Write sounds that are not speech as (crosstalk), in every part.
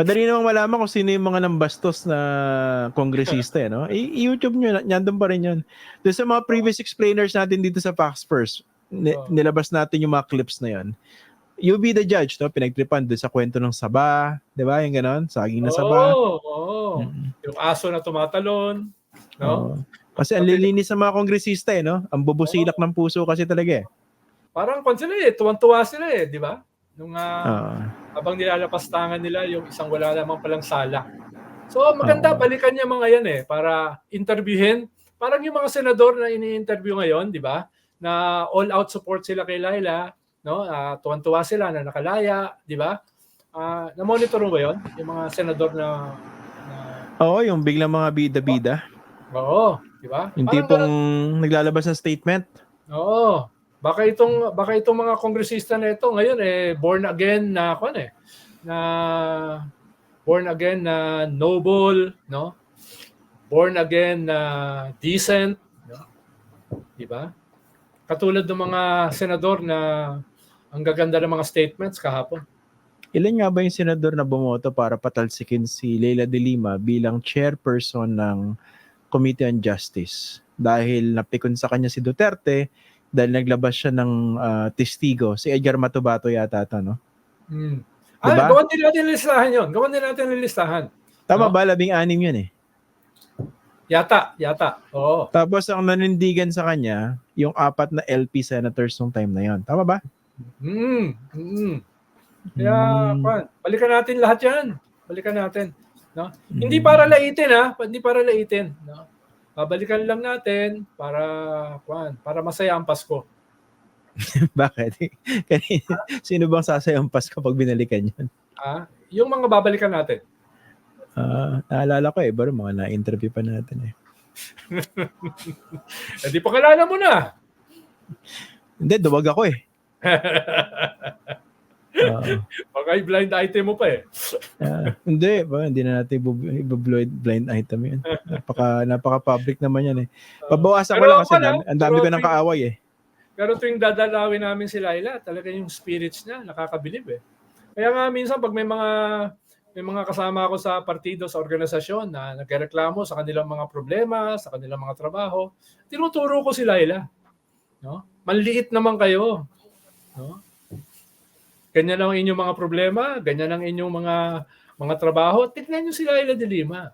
Madali namang malaman kung sino yung mga nambastos na kongresista, eh, no? I- YouTube nyo, nandun pa rin yun. Doon sa mga previous explainers natin dito sa Fox First, ni- Oh. nilabas natin yung mga clips na yun. You be the judge, no? Pinagtripan doon sa kwento ng saba, di ba? Yung ganon, saging na saba. Oo, oo. Mm. Yung aso na tumatalon, no? Oo. Kasi ang lilinis ng mga kongresista, eh, no? Ang bubusilak ng puso kasi talaga, eh. Parang kung sila eh, tuwan-tuwa sila eh, di ba? Nung ah, Oo. Habang nilalapastangan nila yung isang wala namang palang sala. So maganda, Oo. balikan niya mga yan eh, para interviewin. Parang yung mga senador na ini-interview ngayon, di ba? Na all-out support sila kay Laila, no? Ah, tuwan-tuwa sila na nakalaya, di ba? Ah, na-monitor mo ba yun? Yung mga senador na, na Oo, yung biglang mga bida-bida. Oo, di ba? Yung tipong naglalabas ng statement. Oo. Baka itong baka itong mga kongresista na ito ngayon eh born again na kwan eh na born again na noble, no? Born again na decent, no? 'Di ba? Katulad ng mga senador na ang gaganda ng mga statements kahapon. Ilan nga ba yung senador na bumoto para patalsikin si Leila de Lima bilang chairperson ng Committee on Justice? Dahil napikon sa kanya si Duterte dahil naglabas siya ng ah, testigo. Si Edgar Matubato yata ito, no? Mm. Diba? Ah, gawan din natin listahan 'yon. Gawan din natin listahan. Tama No? ba? Labing anim yun eh. Yata, yata. Oo. Tapos ang nanindigan sa kanya, yung apat na LP senators nung time na yon. Tama ba? Mm. Mm. Kaya, Mm. kwan, balikan natin lahat 'yan. Balikan natin, no? Hindi Mm. para laitin ha, hindi para laitin, no? Babalikan lang natin para kwan, para masaya ang Pasko. (laughs) Bakit? (laughs) Sino bang sasayang pas kapag binalikan yun? Ha? Yung mga babalikan natin. Ah, naalala ko eh, baro mga na-interview pa natin eh. (laughs) Eh di pa kilala mo na. Hindi, duwag ako eh. Baka i-blind item mo pa eh. ah, hindi, ba, hindi na natin i-blind blind item yun. Napaka, napaka-public naman yan eh. Pabawasan ko Pero lang kasi na, ang dami ko nang kaaway eh. Pero tuwing dadalawin namin si Laila, talaga yung spirits niya, nakakabilib eh. Kaya nga minsan pag may mga may mga kasama ako sa partido, sa organisasyon na nagreklamo sa kanilang mga problema, sa kanilang mga trabaho, tinuturo ko si Laila. No? Manliit naman kayo. No? Ganyan lang ang inyong mga problema, ganyan ang inyong mga mga trabaho. Tignan niyo si Laila de Lima.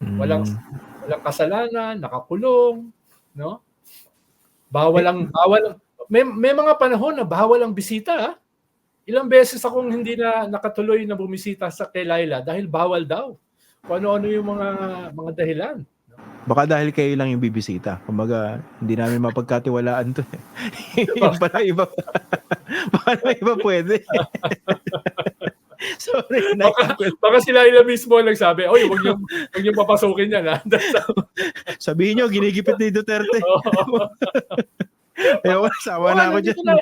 Walang Mm. walang kasalanan, nakakulong, no? Bawal ang bawal ang may, may mga panahon na bawal ang bisita. ah. Ilang beses akong hindi na nakatuloy na bumisita sa kay Laila dahil bawal daw. Kung ano-ano yung mga mga dahilan. Baka dahil kayo lang yung bibisita. Kumbaga, hindi namin mapagkatiwalaan to. eh. (laughs) yung pala iba. (laughs) Baka naman iba pwede. (laughs) Sorry. na Baka si Laila mismo ang nagsabi, "Oy, wag niyo wag niyo papasukin yan." Ha? Sabihin nyo, ginigipit ni Duterte. Ayaw, sawa na ako dyan. na,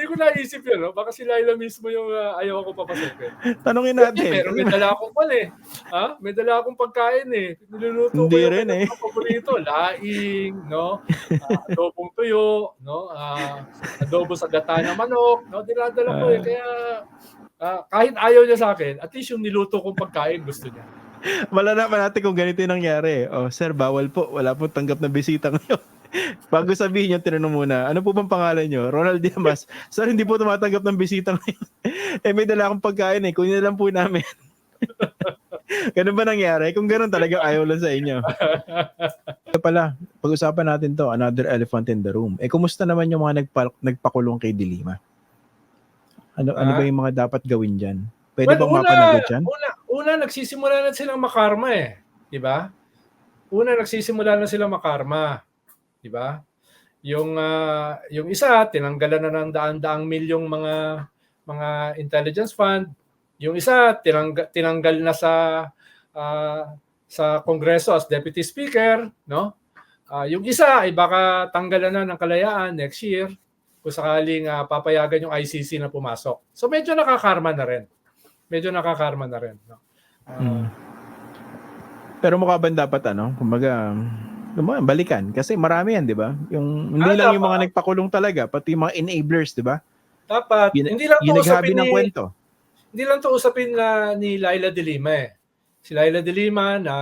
hindi ko naisip yun. No? Baka si Laila mismo yung uh, ayaw ako papasukin. Tanungin Pero natin. may dala akong pan eh. Ha? May dala akong pagkain eh. Niluluto ko yung rin eh. paborito. Laing, no? Ah, adobong tuyo, no? Ah, adobo sa gata ng manok, no? Dinadala ko eh. Kaya ah, kahit ayaw niya sa akin, at least yung niluto kong pagkain gusto niya. Malalaman natin kung ganito yung nangyari. Oh, sir, bawal po. Wala po tanggap na bisita ngayon. Bago sabihin yung tinanong muna, ano po bang pangalan nyo? Ronald Diamas. Sir, hindi po tumatanggap ng bisita ngayon. (laughs) eh, may dala akong pagkain eh. Kunin na lang po namin. (laughs) ganun ba nangyari? Kung ganun talaga, ayaw lang sa inyo. Kaya pala, pag-usapan natin to, another elephant in the room. Eh, kumusta naman yung mga nagpa- nagpakulong kay Dilima? Ano, ano Ah? ba yung mga dapat gawin dyan? Pwede Well, bang una, mapanagot dyan? Una, una, nagsisimula na silang makarma eh. Di ba? Una, nagsisimula na silang makarma. Di ba? Yung, ah, yung isa, tinanggalan na ng daan-daang milyong mga mga intelligence fund. Yung isa, tinangga, tinanggal na sa ah, sa Kongreso as Deputy Speaker. No? Ah, yung isa ay baka tanggalan na ng kalayaan next year kung sakaling ah, papayagan yung ICC na pumasok. So medyo nakakarma na rin medyo nakakarma na rin. No? Ah, Mm. Pero mukha ba dapat ano, kumbaga, kumbaga, balikan kasi marami yan, 'di ba? Yung hindi Ah, lang yung mga nagpakulong talaga, pati yung mga enablers, 'di ba? Dapat, Yun, hindi lang to usapin ng ni, kwento. Hindi lang to usapin na ni Laila De Lima eh. Si Laila De Lima na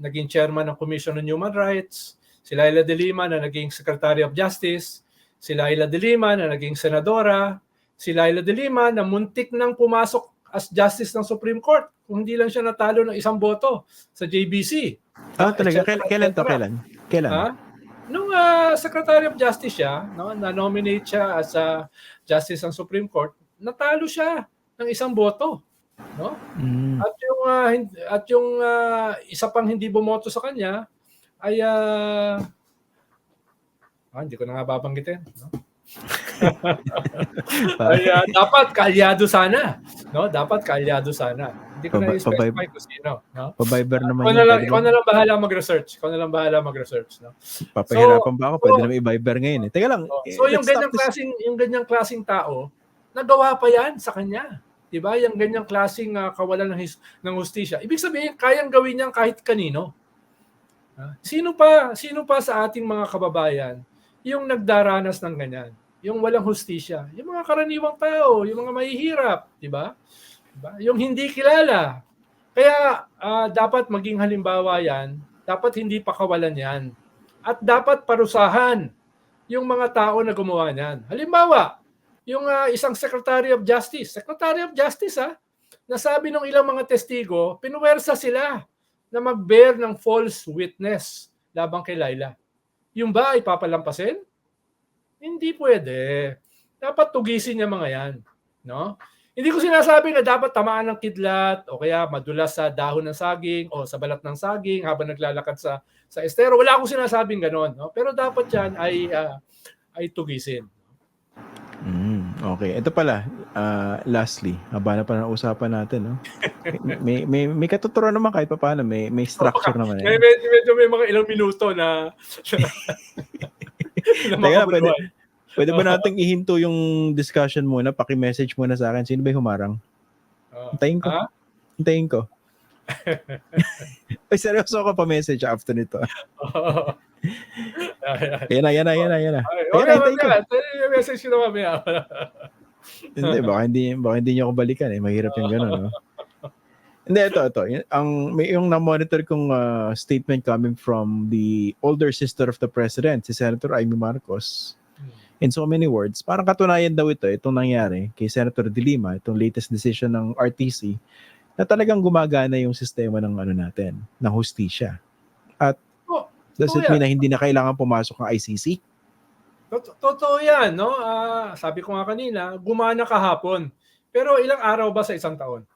naging chairman ng Commission on Human Rights, si Laila De Lima na naging Secretary of Justice, si Laila De Lima na naging senadora, si Laila De Lima na muntik nang pumasok as justice ng Supreme Court kung hindi lang siya natalo ng isang boto sa JBC. Ah, talaga? Kailan, kailan to? Kailan? Kailan? Ha? Nung ah, Secretary of Justice siya, no, na-nominate siya as a Justice ng Supreme Court, natalo siya ng isang boto, no? Mm. At yung hin- at yung ah, isa pang hindi bumoto sa kanya ay ah, ah, hindi ko na nga babanggitin, no? (laughs) ay ah, dapat kaalyado sana, no? Dapat kaalyado sana. Hindi ko na pabay- kung sino, no? Pa-Viber naman Ikaw yun. na lang, ba- na lang bahala mag-research. Ikaw na lang bahala mag-research, no? Papahirapan ba ako? Pwede so- naman i-Viber ngayon eh. Teka lang. Oh, eh, So yung ganyang this- yung ganyang klaseng tao, nagawa pa 'yan sa kanya. 'Di ba? Yung ganyang klaseng ah, kawalan ng his, ng hustisya. Ibig sabihin, kayang gawin niyan kahit kanino. Ah, Sino pa, sino pa sa ating mga kababayan yung nagdaranas ng ganyan? Yung walang hustisya. Yung mga karaniwang tao, yung mga mahihirap, 'di ba? Diba? Yung hindi kilala. Kaya ah, dapat maging halimbawa 'yan. Dapat hindi pakawalan 'yan. At dapat parusahan yung mga tao na gumawa niyan. Halimbawa, yung ah, isang Secretary of Justice, Secretary of Justice ha, nasabi ng ilang mga testigo, pinuwersa sila na mag-bear ng false witness labang kay Laila. Yung ba ay papalampasin? Hindi pwede. Dapat tugisin niya mga yan. No? Hindi ko sinasabi na dapat tamaan ng kidlat o kaya madulas sa dahon ng saging o sa balat ng saging habang naglalakad sa sa estero. Wala akong sinasabing gano'n. No? Pero dapat yan ay ah, ay tugisin. Mm, okay. Ito pala, ah, lastly, haba na pa ng usapan natin, no? (laughs) may, may, may katuturan naman kahit pa paano, may, may structure naman. May, Eh. medyo, medyo may mga ilang minuto na (laughs) Teka, makabuluhan. Pwede ba nating ihinto yung discussion muna? Paki-message muna sa akin. Sino ba yung humarang? Oo. Hintayin ko. Ha? Hintayin ko. (laughs) Ay, seryoso ako pa-message after nito. Ay. Yan na, yan na, yan na, yan na. Okay, hintayin ko. okay. May message ko na mamaya. Hindi, baka hindi, baka hindi niyo ako balikan eh. Mahirap yung gano'n, no? Hindi, ito, ito. Ang, may yung na-monitor kong ah, statement coming from the older sister of the president, si Senator Amy Marcos. In so many words, parang katunayan daw ito, itong nangyari kay Senator De Lima, itong latest decision ng RTC, na talagang gumagana yung sistema ng ano natin, ng hustisya. At Oh, does it mean na hindi na kailangan pumasok ang ICC? Tot- Totoo yan, no? Ah, sabi ko nga kanina, gumana kahapon. Pero ilang araw ba sa isang taon?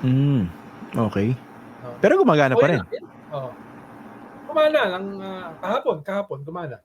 Hmm, okay. Oh. Pero gumagana pa rin. Oo. Gumana lang ah, kahapon, kahapon, gumana.